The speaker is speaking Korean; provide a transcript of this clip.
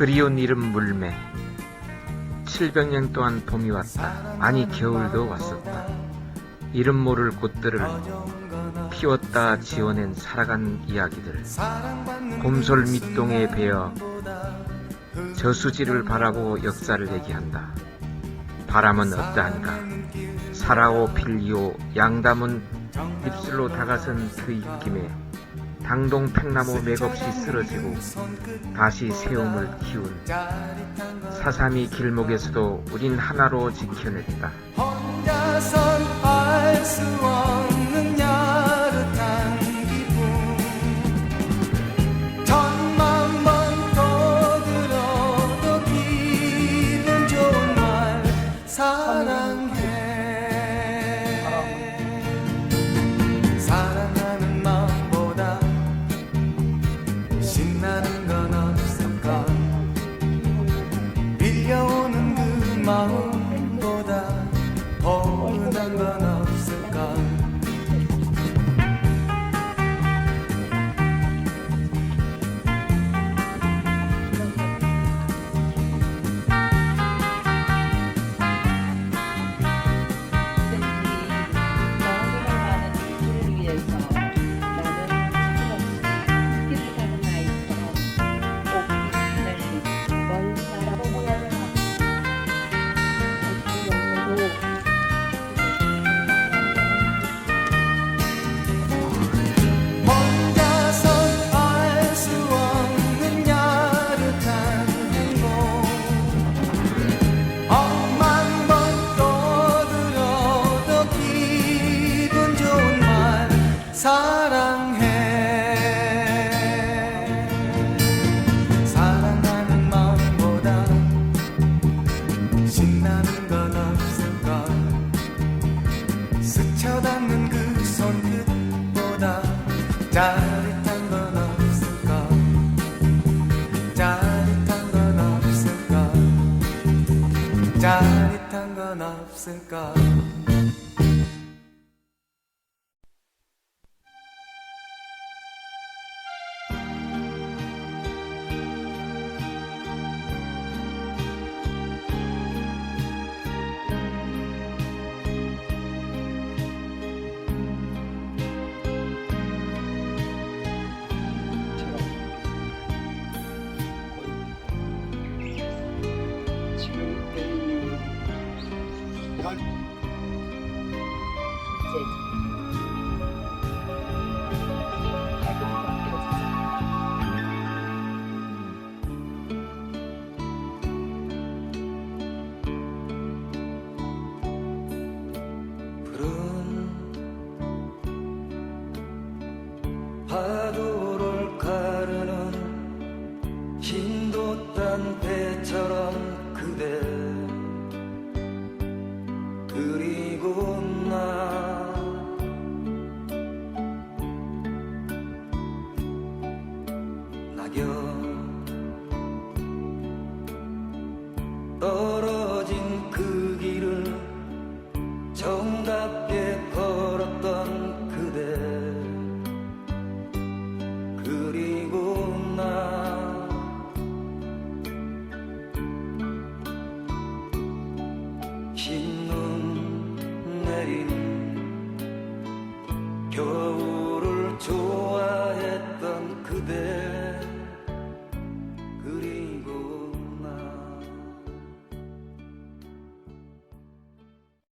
그리운 이름 물매. 700년 동안 봄이 왔다. 아니 겨울도 왔었다. 이름 모를 꽃들을 피웠다 지어낸 살아간 이야기들. 곰솔 밑동에 베어 저수지를 바라고 역사를 얘기한다. 바람은 어떠한가? 살아오 필리오 양담은 입술로 다가선 그 입김에 당동 팽나무 맥없이 쓰러지고 다시 새움을 키운 사삼이 길목에서도 우린 하나로 지켜냈다. 그 짜릿한 건 없을까? 짜릿한 건 없을까 파도를 가르는 흰도 딴 배처럼 떨어진 그 길을 정답게 걸었던 그대. 그리